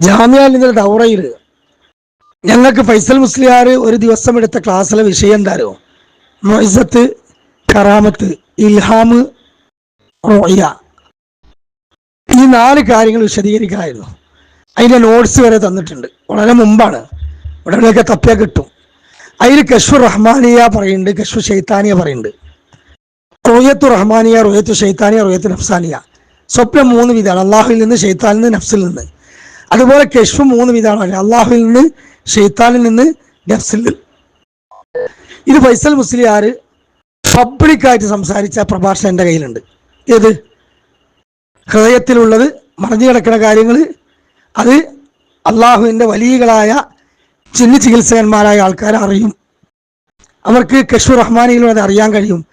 ജാമ്യയിൽ നിന്ന് ദൗറയിൽ ഞങ്ങൾക്ക് ഫൈസൽ മുസ്ലിയാർ ഒരു ദിവസം എടുത്ത ക്ലാസ്സിലെ വിഷയം എന്താരോ? മൊയ്സത്ത് കറാമത്ത് ഇൽഹാം റോയ ഈ നാല് കാര്യങ്ങൾ വിശദീകരിക്കാമായിരുന്നു അതിന്റെ നോട്ട്സ് വരെ തന്നിട്ടുണ്ട്. വളരെ മുമ്പാണ്. ഉടനെയൊക്കെ തപ്പിയാൽ കിട്ടും. അതിൽ കശ്വ റഹ്മാനിയ പറയുന്നുണ്ട് കശ്വ ഷെയ്ത്താനിയ പറയുന്നുണ്ട്. റോയത്തു റഹ്മാനിയ റോയത്തു ഷെയ്ത്താനിയ റോയത്തു നഫ്സാനിയ. സ്വപ്നം മൂന്ന് വിധമാണ്. അള്ളാഹുവിൽ നിന്ന് ഷെയ്ത്താനിൽ നിന്ന് നഫ്സിൽ നിന്ന്. അതുപോലെ കെഷ്ഫ് മൂന്ന് വിധമാണ് അള്ളാഹുവിൽ നിന്ന് ഷെയ്ത്താനിൽ നിന്ന് നഫ്സിൽ നിന്ന്. ഇത് ഫൈസൽ മുസ്ലിയാർ പബ്ലിക്കായിട്ട് സംസാരിച്ച പ്രഭാഷണം എന്റെ കയ്യിലുണ്ട്. ഏത്? ഹൃദയത്തിലുള്ളത് മറിഞ്ഞു കിടക്കുന്ന കാര്യങ്ങൾ അത് അള്ളാഹുവിന്റെ വലിയകളായ ചിന്ന ചികിത്സകന്മാരായ ആൾക്കാർ അറിയും. അവർക്ക് കഷു റഹ്മാനിയിലൂടെ അറിയാൻ കഴിയും.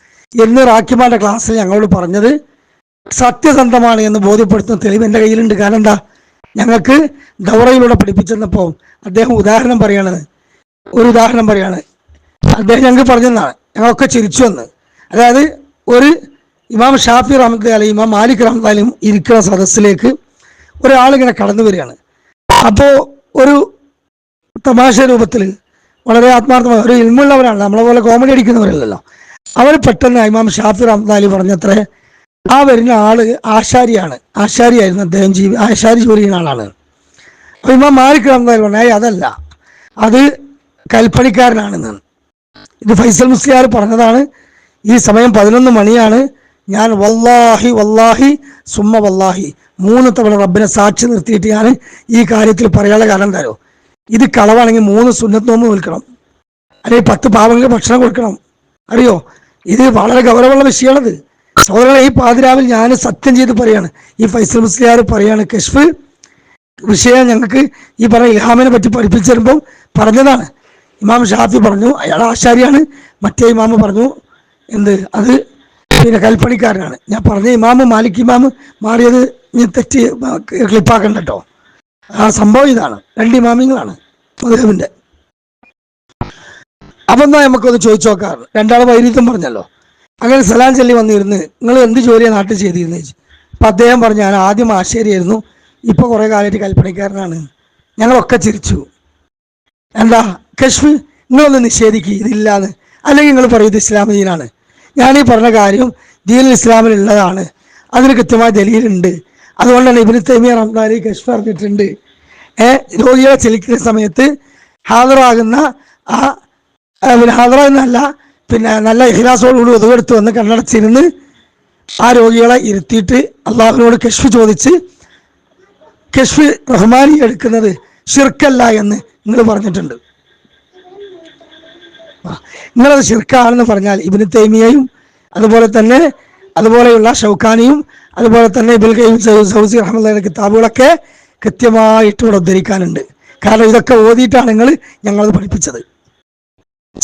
എന്ന് റാഖിമാന്റെ ക്ലാസ്സിൽ ഞങ്ങളോട് പറഞ്ഞത് സത്യസന്ധമാണ് എന്ന് ബോധ്യപ്പെടുത്തുന്ന തെളിവ് എന്റെ കയ്യിലുണ്ട്. കാരണം എന്താ? ഞങ്ങൾക്ക് ദൗറയിലൂടെ പഠിപ്പിച്ചെന്നപ്പോൾ അദ്ദേഹം ഉദാഹരണം പറയണത് ഒരു ഉദാഹരണം പറയാണ്. അദ്ദേഹം ഞങ്ങൾക്ക് പറഞ്ഞതാണ് ഞങ്ങളൊക്കെ ചിരിച്ചു വന്ന്. അതായത് ഒരു ഇമാം ഷാഫി റഹ്മത്ത് അലി ഇമാം മാലിക് റഹ്മത്ത് ഇരിക്കുന്ന സദസ്സിലേക്ക് ഒരാളിങ്ങനെ കടന്നു വരികയാണ്. അപ്പോൾ ഒരു തമാശ രൂപത്തിൽ വളരെ ആത്മാർത്ഥമായ ഒരു ഇൽമുള്ളവരാണ്. നമ്മളെ പോലെ കോമഡി അടിക്കുന്നവരല്ലല്ലോ. അവർ പെട്ടെന്ന് ഇമാം ഷാഫി റഹ്മത്ത് അലി പറഞ്ഞത്രേ ആ വരുന്ന ആൾ ആശാരിയാണ്. ആശാരിയായിരുന്നു അദ്ദേഹം ജീവി ആശാരി ജോലി ചെയ്യുന്ന ആളാണ്. അപ്പൊ ഇമ്മ മാലിക് അതല്ല അത് കൽപ്പണിക്കാരനാണെന്ന്. ഇത് ഫൈസൽ മുസ്ലിയാർ പറഞ്ഞതാണ് ഈ സമയം പതിനൊന്ന് മണിയാണ് ഞാൻ വല്ലാഹി വല്ലാഹി സുമ്മ വല്ലാഹി മൂന്ന് തവണ റബ്ബിനെ സാക്ഷി നിർത്തിയിട്ട് ഞാൻ ഈ കാര്യത്തിൽ പറയാനുള്ള കാരണം തരോ ഇത് കളവാണെങ്കിൽ മൂന്ന് സുന്നത്ത് നോമ്പ് നിൽക്കണം അല്ലെങ്കിൽ പത്ത് പാവങ്ങൾക്ക് ഭക്ഷണം കൊടുക്കണം. അറിയോ? ഇത് വളരെ ഗൗരവമുള്ള വിഷയമാണത്. സഹോദരങ്ങളെ ഈ പാതിരാവിൽ ഞാൻ സത്യം ചെയ്ത് പറയാണ്. ഈ ഫൈസൽ മുസ്ലിയാർ പറയാണ് കശ്ഫ് വിഷയം ഞങ്ങൾക്ക് ഈ പറഞ്ഞ ഇഹാമിനെ പറ്റി പഠിപ്പിച്ചു തരുമ്പോൾ പറഞ്ഞതാണ്. ഇമാം ഷാഫി പറഞ്ഞു അയാൾ ആശാരിയാണ്. മറ്റേ ഇമാമ് പറഞ്ഞു എന്ത്? അത് പിന്നെ കൽപ്പണിക്കാരനാണ്. ഞാൻ പറഞ്ഞ ഇമാമ് മാലിക് ഇമാമ് മാറിയത് ഞാൻ തെറ്റി ക്ലിപ്പാക്കണ്ട കേട്ടോ ആ സംഭവം ഇതാണ്. രണ്ട് ഇമാമിങ്ങളാണ് മധുരവിന്റെ അപ്പം എന്നാ നമുക്കൊന്ന് ചോദിച്ചു നോക്കാറ് രണ്ടാൾ വൈരുദ്ധ്യം പറഞ്ഞല്ലോ. അങ്ങനെ സലാം ചൊല്ലി വന്നിരുന്ന് നിങ്ങൾ എന്ത് ജോലിയാണ് നാട്ടിൽ ചെയ്തിരുന്നത് ചോദിച്ചു അപ്പം അദ്ദേഹം പറഞ്ഞു ഞാൻ ആദ്യം ആശ്ചര്യമായിരുന്നു ഇപ്പോൾ കുറേ കാലമായിട്ട് കൽപ്പണിക്കാരനാണ് ഞങ്ങളൊക്കെ ചിരിച്ചു. എന്താ കശ്മീർ നിങ്ങളൊന്ന് നിഷേധിക്കുക ഇതില്ലാന്ന്. അല്ലെങ്കിൽ നിങ്ങൾ പറയും ഇത് ഇസ്ലാം ദീനാണ് ഞാൻ ഈ പറഞ്ഞ കാര്യം ദീൻ ഇസ്ലാമിലുള്ളതാണ് അതിന് കൃത്യമായ ദലീലുണ്ട്. അതുകൊണ്ടാണ് ഇബിന് തൈമിയ റംദാനി കശ്മീർ പറഞ്ഞിട്ടുണ്ട്. ഏഹ് രോഗികളെ ചെലിക്കുന്ന സമയത്ത് ഹാജറാകുന്ന ആ ഹാജറാകുന്നല്ല പിന്നെ നല്ല ഇഹ്ലാസോടുകൂടി ഒതുവെടുത്ത് വന്ന് കണ്ണടച്ചിരുന്ന് ആ രോഗികളെ ഇരുത്തിയിട്ട് അള്ളാഹുവിനോട് കശ്ഫ് ചോദിച്ച് കശ്ഫ് റഹ്മാനി എടുക്കുന്നത് ഷിർക്കല്ല എന്ന് നിങ്ങൾ പറഞ്ഞിട്ടുണ്ട്. നിങ്ങളത് ഷിർക്കാണെന്ന് പറഞ്ഞാൽ ഇബിന് തൈമിയയും അതുപോലെ തന്നെ അതുപോലെയുള്ള ഷൗഖാനിയും അതുപോലെ തന്നെ ഇബുൽ കയ്യും സൗസി റഹ്മുള്ള കിതാബുകളൊക്കെ കൃത്യമായിട്ട് ഇവിടെ ഉദ്ധരിക്കാനുണ്ട്. കാരണം ഇതൊക്കെ ഓതിയിട്ടാണ് നിങ്ങൾ ഞങ്ങളത് പഠിപ്പിച്ചത്.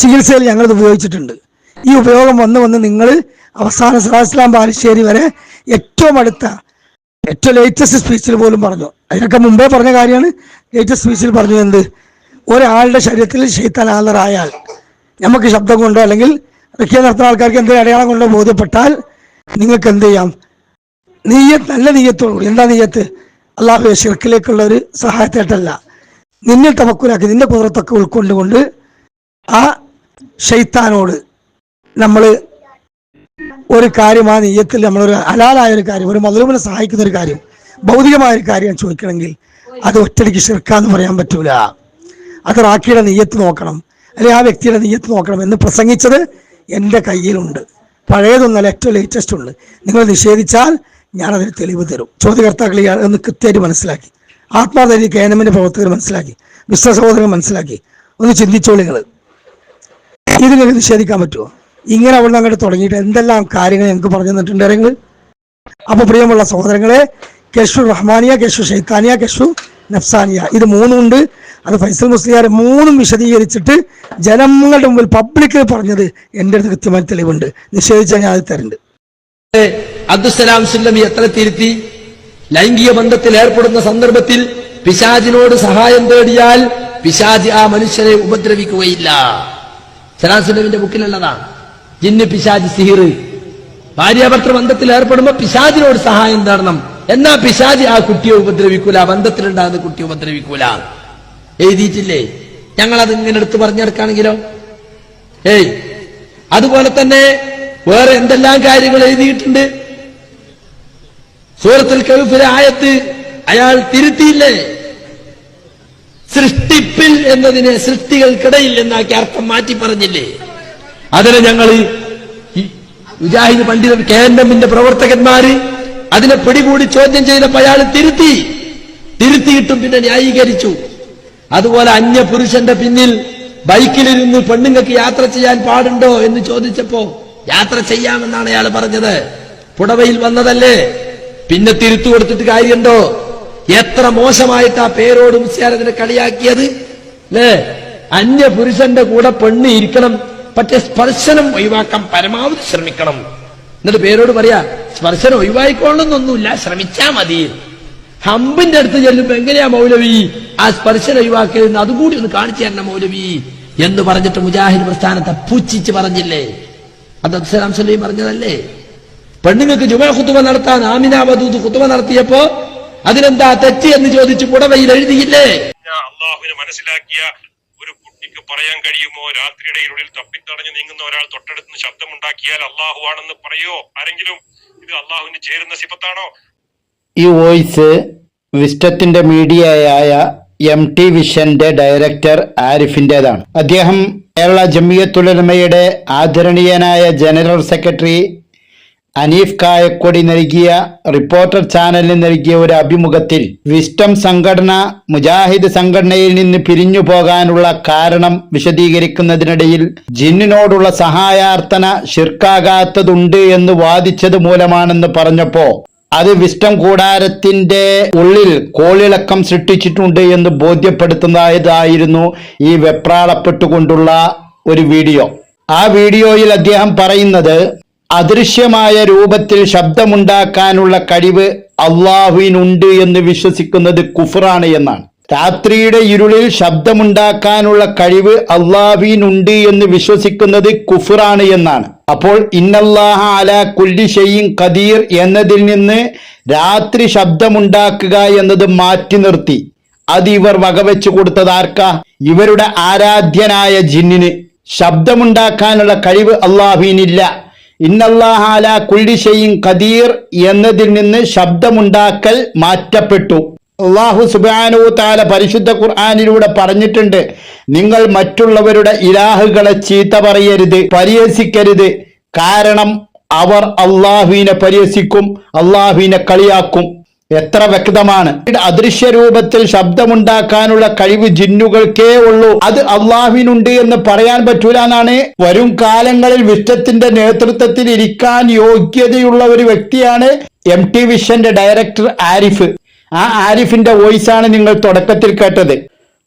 ചികിത്സയിൽ ഞങ്ങളത് ഉപയോഗിച്ചിട്ടുണ്ട്. ഈ ഉപയോഗം വന്ന് വന്ന് നിങ്ങൾ അവസാന സദാസ്ലാം ബാലുശ്ശേരി വരെ ഏറ്റവും അടുത്ത ഏറ്റവും ലേറ്റസ്റ്റ് സ്പീച്ചിൽ പോലും പറഞ്ഞു. അതിനൊക്കെ മുമ്പേ പറഞ്ഞ കാര്യമാണ്. ലേറ്റസ്റ്റ് സ്പീച്ചിൽ പറഞ്ഞു എന്ത്? ഒരാളുടെ ശരീരത്തിൽ ഷെയ്ത്താൻ നമുക്ക് ശബ്ദം കൊണ്ടോ അല്ലെങ്കിൽ റിക്കിയ നടത്തുന്ന ആൾക്കാർക്ക് എന്തെങ്കിലും അടയാളം കൊണ്ടോ ബോധ്യപ്പെട്ടാൽ നിങ്ങൾക്ക് എന്ത് ചെയ്യാം? നീയത്ത് നല്ല നീയത്തോടുകൂടി എന്താ നീയത്ത്? അള്ളാഹു ഷിർക്കിലേക്കുള്ള ഒരു സഹായത്തേട്ടല്ല. നിന്നെ തവക്കുലാക്കി നിന്റെ കുതിരത്തൊക്കെ ഉൾക്കൊണ്ടുകൊണ്ട് ആ ഷെയ്ത്താനോട് നമ്മൾ ഒരു കാര്യം ആ നെയ്യത്തിൽ നമ്മളൊരു ഹലാലായ ഒരു കാര്യം ഒരു മധുരമിനെ സഹായിക്കുന്ന ഒരു കാര്യം ഭൗതികമായ ഒരു കാര്യം ചോദിക്കണമെങ്കിൽ അത് ഒറ്റടിക്ക് ഷിർക്കാന്ന് പറയാൻ പറ്റൂല. അത് റാക്കിയുടെ നെയ്യത്ത് നോക്കണം അല്ലെങ്കിൽ ആ വ്യക്തിയുടെ നെയ്യത്ത് നോക്കണം എന്ന് പ്രസംഗിച്ചത് എന്റെ കയ്യിലുണ്ട്. പഴയതൊന്നല്ല ഏറ്റവും ലേറ്റസ്റ്റ് ഉണ്ട്. നിങ്ങൾ നിഷേധിച്ചാൽ ഞാൻ ഞാനതിന് തെളിവ് തരും. ചോദ്യകർത്താക്കൾ ഒന്ന് കൃത്യമായിട്ട് മനസ്സിലാക്കി. ആത്മാർത്ഥ കേനമിന്റെ പ്രവർത്തകർ മനസ്സിലാക്കി. വിശ്വസഹോദരങ്ങൾ മനസ്സിലാക്കി. ഒന്ന് ചിന്തിച്ചോളികൾ ഇത് നിഷേധിക്കാൻ പറ്റുമോ ഇങ്ങനെ അവിടെ അങ്ങോട്ട് തുടങ്ങിയിട്ട് എന്തെല്ലാം കാര്യങ്ങൾ ഞങ്ങൾക്ക് പറഞ്ഞു തന്നിട്ടുണ്ട് നിങ്ങൾ അപ്പോൾ പ്രിയമുള്ള സഹോദരങ്ങളെ കെഷു റഹ്മാനിയ കെഷു ഷെയ്ത്താനിയ കെഷു നഫ്സാനിയ. ഇത് മൂന്നുണ്ട് അത് ഫൈസൽ മുസ്ലിയാർ മൂന്നും വിശദീകരിച്ചിട്ട് ജനങ്ങളുടെ മുമ്പിൽ പബ്ലിക്കിൽ പറഞ്ഞത് എന്റെ അടുത്ത് കൃത്യമായി തെളിവുണ്ട്. നിഷേധിച്ചാൽ ഞാൻ അത് തരുന്നുണ്ട് അബ്ദുസലാം എത്ര തിരുത്തി? ലൈംഗിക ബന്ധത്തിൽ ഏർപ്പെടുന്ന സന്ദർഭത്തിൽ പിശാജിനോട് സഹായം തേടിയാൽ പിശാജ് ആ മനുഷ്യനെ ഉപദ്രവിക്കുകയില്ല. സലാം സുല്ലമിന്റെ ബുക്കിലുള്ളതാണ് ജിന്ന് പിശാജ് സിഹിർ. ഭാര്യാഭർത്തൃ ബന്ധത്തിൽ ഏർപ്പെടുമ്പോ പിശാജിനോട് സഹായം തേടണം എന്നാ പിശാജ് ആ കുട്ടിയെ ഉപദ്രവിക്കൂല ബന്ധത്തിലുണ്ടാകുന്ന കുട്ടിയെ ഉപദ്രവിക്കൂല. എഴുതിയിട്ടില്ലേ? അത് ഇങ്ങനെ എടുത്തു പറഞ്ഞെടുക്കാണെങ്കിലോ ഏയ് അതുപോലെ തന്നെ വേറെ എന്തെല്ലാം കാര്യങ്ങൾ എഴുതിയിട്ടുണ്ട്? സൂറത്തിൽ കൗഫിലെ ആയത്ത് അയാൾ തിരുത്തിയില്ലേ? സൃഷ്ടിപ്പിൽ എന്നതിനെ സൃഷ്ടികൾക്കിടയിൽ എന്നാക്കി അർത്ഥം മാറ്റി പറഞ്ഞില്ലേ? അതിനെ ഞങ്ങൾ മുജാഹിദ് പണ്ഡിതൻ കെ എൻ എമ്മിന്റെ പ്രവർത്തകന്മാര് അതിനെ പിടികൂടി ചോദ്യം ചെയ്തപ്പോ അയാൾ തിരുത്തി. തിരുത്തിയിട്ടും പിന്നെ ന്യായീകരിച്ചു. അതുപോലെ അന്യ പുരുഷന്റെ പിന്നിൽ ബൈക്കിലിരുന്ന് പെണ്ണുങ്ങൾക്ക് യാത്ര ചെയ്യാൻ പാടുണ്ടോ എന്ന് ചോദിച്ചപ്പോ യാത്ര ചെയ്യാമെന്നാണ് അയാൾ പറഞ്ഞത്. പുടവയിൽ വന്നതല്ലേ? പിന്നെ തിരുത്തു കൊടുത്തിട്ട് കാര്യമുണ്ടോ? എത്ര മോശമായിട്ട് ആ പേരോട് മുസ്യാരതിനെ കളിയാക്കിയത്? അല്ലേ അന്യ പുരുഷന്റെ കൂടെ പെണ്ണ് ഇരിക്കണം പക്ഷെ സ്പർശനം ഒഴിവാക്കാൻ പരമാവധി ശ്രമിക്കണം. എന്നിട്ട് പേരോട് പറയാ സ്പർശനം ഒഴിവായിക്കൊള്ളുന്നൊന്നുമില്ല ശ്രമിച്ചാ മതി. ഹമ്പിന്റെ അടുത്ത് ചെല്ലുമ്പോ എങ്ങനെയാ മൗലവി? ആ സ്പർശനം ഒഴിവാക്കരുന്ന് അതുകൂടി ഒന്ന് കാണിച്ചു തരണം മൗലവി. എന്ന് പറഞ്ഞിട്ട് മുജാഹിദ് പ്രസ്ഥാനത്തെ പൂച്ഛിച്ച് പറഞ്ഞില്ലേ? അത് അബ്സലാം സലീം പറഞ്ഞതല്ലേ? പെണ്ണുങ്ങൾക്ക് ജുമാ കുത്തുവ നടത്താൻ ആമിന വധൂത് കുത്തുവ നടത്തിയപ്പോ അതിനെന്താ തെറ്റ് എന്ന് ചോദിച്ചു പുടവയിൽ എഴുതിയില്ലേ? അള്ളാഹുവിനെ മനസ്സിലാക്കിയ ഒരു കുട്ടിക്ക് പറയാൻ കഴിയുമോ? രാത്രിയുടെ ഇരുളിൽ തപ്പിത്തടഞ്ഞു നീങ്ങുന്ന ഒരാൾ തൊട്ടടുത്ത് ശബ്ദം ഉണ്ടാക്കിയാൽ അള്ളാഹു ആണെന്ന് പറയോ? ആരെങ്കിലും ഇത് അള്ളാഹുവിന് ചേരുന്ന സിഫത്താണോ? ഈ വോയിസ് വിസ്റ്റത്തിന്റെ മീഡിയയായ എം ടി വിഷന്റെ ഡയറക്ടർ ആരിഫിന്റേതാണ്. അദ്ദേഹം കേരള ജമിയത്തുലമയുടെ ആദരണീയനായ ജനറൽ സെക്രട്ടറി അനീഫ് കായക്കൊടി നൽകിയ റിപ്പോർട്ടർ ചാനലിന് നൽകിയ ഒരു അഭിമുഖത്തിൽ വിസ്റ്റം സംഘടന മുജാഹിദ് സംഘടനയിൽ നിന്ന് പിരിഞ്ഞു പോകാനുള്ള കാരണം വിശദീകരിക്കുന്നതിനിടയിൽ ജിന്നിനോടുള്ള സഹായാർത്ഥന ഷിർക്കാകാത്തതുണ്ട് എന്ന് വാദിച്ചത് മൂലമാണെന്ന് പറഞ്ഞപ്പോ അത് വിസ്റ്റം കൂടാരത്തിന്റെ ഉള്ളിൽ കോളിളക്കം സൃഷ്ടിച്ചിട്ടുണ്ട് എന്ന് ബോധ്യപ്പെടുത്തുന്നതായിരുന്നു ഈ വെപ്രാളപ്പെട്ടുകൊണ്ടുള്ള ഒരു വീഡിയോ. ആ വീഡിയോയിൽ അദ്ദേഹം പറയുന്നത് അദൃശ്യമായ രൂപത്തിൽ ശബ്ദമുണ്ടാക്കാനുള്ള കഴിവ് അള്ളാഹുവിനുണ്ട് എന്ന് വിശ്വസിക്കുന്നത് കുഫറാണ് എന്നാണ്. രാത്രിയുടെ ഇരുളിൽ ശബ്ദമുണ്ടാക്കാനുള്ള കഴിവ് അള്ളാഹുവിനുണ്ട് എന്ന് വിശ്വസിക്കുന്നത് കുഫറാണ് എന്നാണ്. അപ്പോൾ ഇന്നല്ലാഹ അല കുല്ലി ഷെയ്യും കദീർ എന്നതിൽ നിന്ന് രാത്രി ശബ്ദമുണ്ടാക്കുക എന്നത് മാറ്റി നിർത്തി. അത് ഇവർ വകവെച്ചു കൊടുത്തത് ആർക്കാ? ഇവരുടെ ആരാധ്യനായ ജിന്നിന്. ശബ്ദമുണ്ടാക്കാനുള്ള കഴിവ് അള്ളാഹുവിനില്ല. ഇന്നല്ലാഹാല കുല്ലിശയും ഖദീർ എന്നതിൽ നിന്ന് ശബ്ദമുണ്ടാക്കൽ മാറ്റപ്പെട്ടു. അള്ളാഹു സുബാനു താല പരിശുദ്ധ ഖുർആാനിലൂടെ പറഞ്ഞിട്ടുണ്ട് നിങ്ങൾ മറ്റുള്ളവരുടെ ഇലാഹുകളെ ചീത്ത പറയരുത് പരിഹസിക്കരുത്. കാരണം അവർ അള്ളാഹുവിനെ പരിഹസിക്കും അള്ളാഹുവിനെ കളിയാക്കും. എത്ര വ്യക്തമാണ്? അദൃശ്യ രൂപത്തിൽ ശബ്ദമുണ്ടാക്കാനുള്ള കഴിവ് ജിന്നുകൾക്കേ ഉള്ളൂ. അത് അള്ളാഹുവിനുണ്ട് എന്ന് പറയാൻ പറ്റൂല എന്നാണ്. വരും കാലങ്ങളിൽ വിഷ്ടത്തിന്റെ നേതൃത്വത്തിൽ ഇരിക്കാൻ യോഗ്യതയുള്ള ഒരു വ്യക്തിയാണ് എം ടി വിഷന്റെ ഡയറക്ടർ ആരിഫ്. ആ ആരിഫിന്റെ വോയിസ് ആണ് നിങ്ങൾ തുടക്കത്തിൽ കേട്ടത്.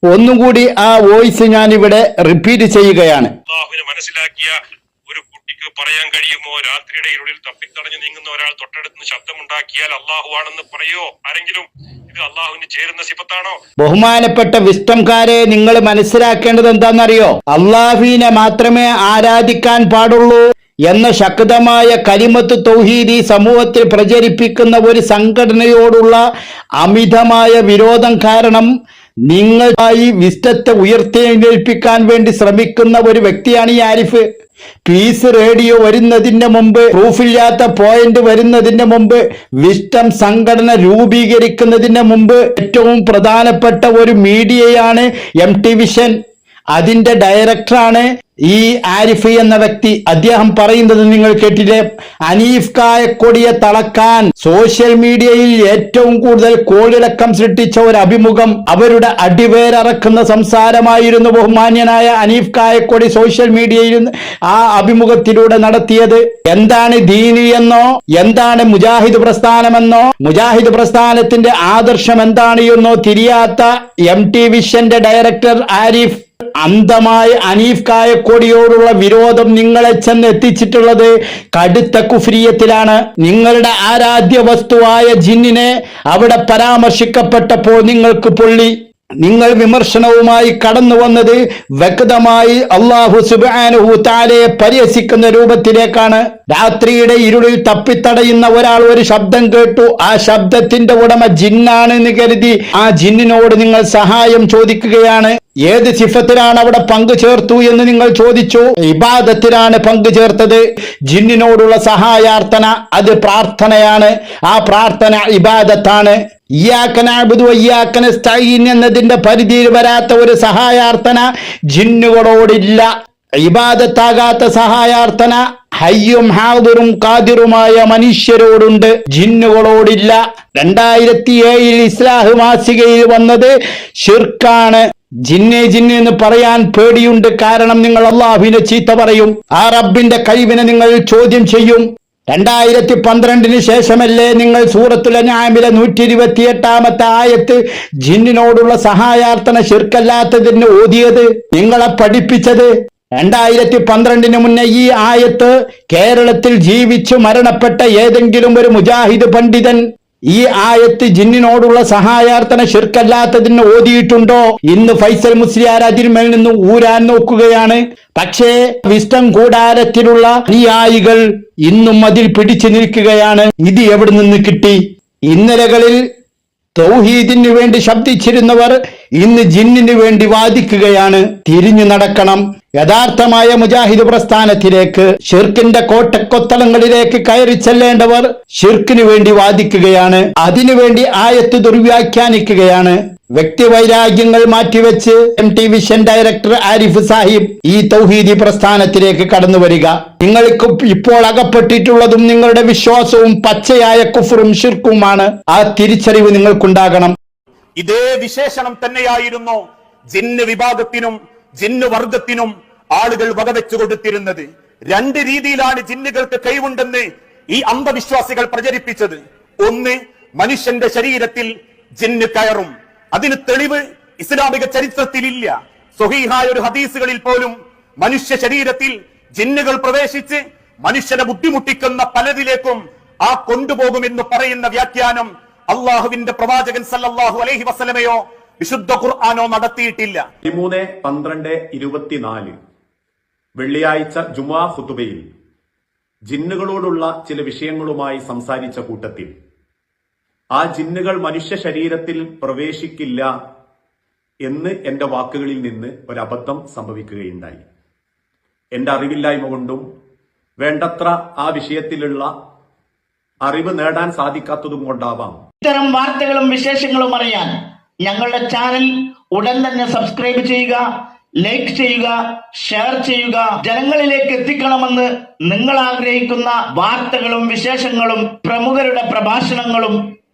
ഒന്നുകൂടി ആ വോയിസ് ഞാൻ ഇവിടെ റിപ്പീറ്റ് ചെയ്യുകയാണ്. മനസ്സിലാക്കിയ പറയാൻ കഴിയുമോ? രാത്രിയുടെ ഇരുളിൽ തപ്പിത്തടഞ്ഞു നീങ്ങുന്ന ഒരാൾ തൊട്ടടുത്ത് ശബ്ദമുണ്ടാക്കിയാൽ അള്ളാഹു ആണെന്ന് പറയോ? ആരെങ്കിലും? ഇത് അള്ളാഹുവിന് ചേരുന്ന സിഫത്താണോ? ബഹുമാനപ്പെട്ട വിസ്റ്റംകാരെ നിങ്ങൾ മനസ്സിലാക്കേണ്ടത് എന്താണെന്നറിയോ? അള്ളാഹുവിനെ മാത്രമേ ആരാധിക്കാൻ പാടുള്ളൂ എന്ന ശക്തമായ കലിമത്ത് തൗഹീദി സമൂഹത്തിൽ പ്രചരിപ്പിക്കുന്ന ഒരു സംഘടനയോടുള്ള അമിതമായ വിരോധം കാരണം നിങ്ങളായി വിസ്റ്റത്തെ ഉയർത്തെഴുന്നേൽപ്പിക്കാൻ വേണ്ടി ശ്രമിക്കുന്ന ഒരു വ്യക്തിയാണ് ഈ ആരിഫ്. പീസ് റേഡിയോ വരുന്നതിന് മുമ്പ് പ്രൂഫില്ലാത്ത പോയിന്റ് വരുന്നതിന് മുമ്പ് വിസ്റ്റം സംഘടന രൂപീകരിക്കുന്നതിന് മുമ്പ് ഏറ്റവും പ്രധാനപ്പെട്ട ഒരു മീഡിയയാണ് എം ടി വിഷൻ അതിന്റെ ഡയറക്ടറാണ് ഈ ആരിഫ് എന്ന വ്യക്തി അദ്ദേഹം പറയുന്നത് നിങ്ങൾ കേട്ടില്ലേ? അനീഫ് കായക്കൊടിയെ തളക്കാൻ സോഷ്യൽ മീഡിയയിൽ ഏറ്റവും കൂടുതൽ കോളിളക്കം സൃഷ്ടിച്ച ഒരു അഭിമുഖം അവരുടെ അടിവേരറക്കുന്ന സംസാരമായിരുന്നു ബഹുമാന്യനായ അനീഫ് കായക്കൊടി സോഷ്യൽ മീഡിയയിൽ ആ അഭിമുഖത്തിലൂടെ നടത്തിയത്. എന്താണ് ദീനി എന്നോ എന്താണ് മുജാഹിദ് പ്രസ്ഥാനമെന്നോ മുജാഹിദ് പ്രസ്ഥാനത്തിന്റെ ആദർശം എന്താണ് എന്നോ തിരിയാത്ത എം ടി വിഷന്റെ ഡയറക്ടർ ആരിഫ് അന്ധമായ അനീഫ് കായക്കോടിയോടുള്ള വിരോധം നിങ്ങളെ ചെന്ന് എത്തിച്ചിട്ടുള്ളത് കടുത്ത കുഫ്രിയത്തിലാണ്. നിങ്ങളുടെ ആരാധ്യ വസ്തുവായ ജിന്നിനെ അവിടെ പരാമർശിക്കപ്പെട്ടപ്പോൾ നിങ്ങൾക്ക് പൊള്ളി. നിങ്ങൾ വിമർശനവുമായി കടന്നു വന്നത് വ്യക്തമായി അള്ളാഹു സുബാനുഹു താലയെ പരിഹസിക്കുന്ന രൂപത്തിലേക്കാണ്. രാത്രിയുടെ ഇരുളിൽ തപ്പിത്തടയുന്ന ഒരാൾ ഒരു ശബ്ദം കേട്ടു. ആ ശബ്ദത്തിന്റെ ഉടമ ജിന്നാണെന്ന് കരുതി ആ ജിന്നിനോട് നിങ്ങൾ സഹായം ചോദിക്കുകയാണ്. ഏത് സിഫത്തിലാണ് അവിടെ പങ്കു ചേർത്തു എന്ന് നിങ്ങൾ ചോദിച്ചു. ഇബാദത്തിലാണ് പങ്കു ചേർത്തത്. ജിന്നിനോടുള്ള സഹായാർത്ഥന അത് പ്രാർത്ഥനയാണ്. ആ പ്രാർത്ഥന ഇബാദത്താണ്. എന്നതിന്റെ പരിധിയിൽ വരാത്ത ഒരു സഹായാർത്ഥന ജിന്നുകളോടില്ല. ഇബാദത്താകാത്ത സഹായാർത്ഥന ഹയ്യും ഹാദുറും കാതിറുമായ മനുഷ്യരോടുണ്ട്. ജിന്നുകളോടില്ല. രണ്ടായിരത്തി ഏഴിൽ ഇസ്ലാഹ് മാസികയിൽ വന്നത് ഷിർക്കാണ് ജിന്നെ ജിന്നെ എന്ന് പറയാൻ പേടിയുണ്ട്. കാരണം നിങ്ങൾ അള്ളാഹുവിനെ ചീത്ത പറയും. ആ റബ്ബിന്റെ കഴിവിനെ നിങ്ങൾ ചോദ്യം ചെയ്യും. രണ്ടായിരത്തി പന്ത്രണ്ടിന് ശേഷമല്ലേ നിങ്ങൾ സൂറത്തുൽ ഞാമിലെ നൂറ്റി ഇരുപത്തി എട്ടാമത്തെ ആയത്ത് ജിന്നിനോടുള്ള സഹായാർത്ഥന ശിർക്കല്ലാത്തതിന് ഓതിയത്? നിങ്ങളെ പഠിപ്പിച്ചത്? രണ്ടായിരത്തി പന്ത്രണ്ടിന് മുന്നേ ഈ ആയത്ത് കേരളത്തിൽ ജീവിച്ചു മരണപ്പെട്ട ഏതെങ്കിലും ഒരു മുജാഹിദ് പണ്ഡിതൻ ഈ ആയത്ത് ജിന്നിനോടുള്ള സഹായാർത്ഥന ശിർക്കല്ലാത്തതിന് ഓതിയിട്ടുണ്ടോ? ഇന്ന് ഫൈസൽ മുസ്ലിയാർ അതിന്മേൽ നിന്ന് ഊരാൻ നോക്കുകയാണ്. പക്ഷേ വിസ്റ്റം കൂടാരത്തിലുള്ള അനുയായികൾ ഇന്നും അതിൽ പിടിച്ചു നിൽക്കുകയാണ്. ഇത് എവിടെ നിന്ന് കിട്ടി? ഇന്നലകളിൽ തൗഹീദിന് വേണ്ടി ശബ്ദിച്ചിരുന്നവർ ഇന്ന് ജിന്നിനു വേണ്ടി വാദിക്കുകയാണ്. തിരിഞ്ഞു നടക്കണം. യഥാർത്ഥമായ മുജാഹിദ് പ്രസ്ഥാനത്തിലേക്ക് ഷിർക്കിന്റെ കോട്ടക്കൊത്തളങ്ങളിലേക്ക് കയറി ചെല്ലേണ്ടവർ ഷിർക്കിനു വേണ്ടി വാദിക്കുകയാണ്. അതിനുവേണ്ടി ആയത്ത് ദുർവ്യാഖ്യാനിക്കുകയാണ്. വ്യക്തിവൈരാഗ്യങ്ങൾ മാറ്റിവെച്ച് M T vision director Arif Sahib ഈ തൗഹീദി പ്രസ്ഥാനത്തിലേക്ക് കടന്നു വരിക. നിങ്ങൾക്ക് ഇപ്പോൾ അകപ്പെട്ടിട്ടുള്ളതും നിങ്ങളുടെ വിശ്വാസവും പച്ചയായ കുഫറും ഷിർക്കുമാണ് ആ തിരിച്ചറിവ് നിങ്ങൾക്കുണ്ടാകണം. ഇതേ വിശേഷണം തന്നെയായിരുന്നു ജിന്ന് വിഭാഗത്തിനും ജിന്ന് വർഗത്തിനും ആളുകൾ വകവെച്ചു കൊടുത്തിരുന്നത്. രണ്ട് രീതിയിലാണ് ജിന്നുകൾക്ക് കഴിവുണ്ടെന്ന് ഈ അന്ധവിശ്വാസികൾ പ്രചരിപ്പിച്ചത്. ഒന്ന് മനുഷ്യന്റെ ശരീരത്തിൽ ജിന്ന് കയറും. അതിന് തെളിവ് ഇസ്ലാമിക ചരിത്രത്തിലില്ല. സ്വഹീഹായ ഒരു ഹദീസുകളിൽ പോലും മനുഷ്യ ശരീരത്തിൽ ജിന്നുകൾ പ്രവേശിച്ച് മനുഷ്യനെ ബുദ്ധിമുട്ടിക്കുന്ന പലതിലേക്കും ആ കൊണ്ടുപോകുമെന്ന് പറയുന്ന വ്യാഖ്യാനം അള്ളാഹുവിന്റെ പ്രവാചകൻ സല്ലാഹു അലഹി വസ്ലമയോ വിശുദ്ധ ഖുർആാനോ നടത്തിയിട്ടില്ല. പതിമൂന്ന് പന്ത്രണ്ട് ഇരുപത്തിനാല് വെള്ളിയാഴ്ച ജുമാ ഹുതുബയിൽ ജിന്നുകളോടുള്ള ചില വിഷയങ്ങളുമായി സംസാരിച്ച കൂട്ടത്തിൽ ആ ജിന്നുകൾ മനുഷ്യ ശരീരത്തിൽ പ്രവേശിക്കില്ല എന്ന് എന്റെ വാക്കുകളിൽ നിന്ന് ഒരബദ്ധം സംഭവിക്കുകയുണ്ടായി. എന്റെ അറിവില്ലായ്മ കൊണ്ടും വേണ്ടത്ര ആ വിഷയത്തിലുള്ള അറിവ് നേടാൻ സാധിക്കാത്തതും കൊണ്ടാവാം. ഇത്തരം വാർത്തകളും വിശേഷങ്ങളും അറിയാൻ ഞങ്ങളുടെ ചാനൽ ഉടൻ തന്നെ സബ്സ്ക്രൈബ് ചെയ്യുക ലൈക്ക് ചെയ്യുക ഷെയർ ചെയ്യുക. ജനങ്ങളിലേക്ക് എത്തിക്കണമെന്ന് നിങ്ങൾ ആഗ്രഹിക്കുന്ന വാർത്തകളും വിശേഷങ്ങളും പ്രമുഖരുടെ പ്രഭാഷണങ്ങളും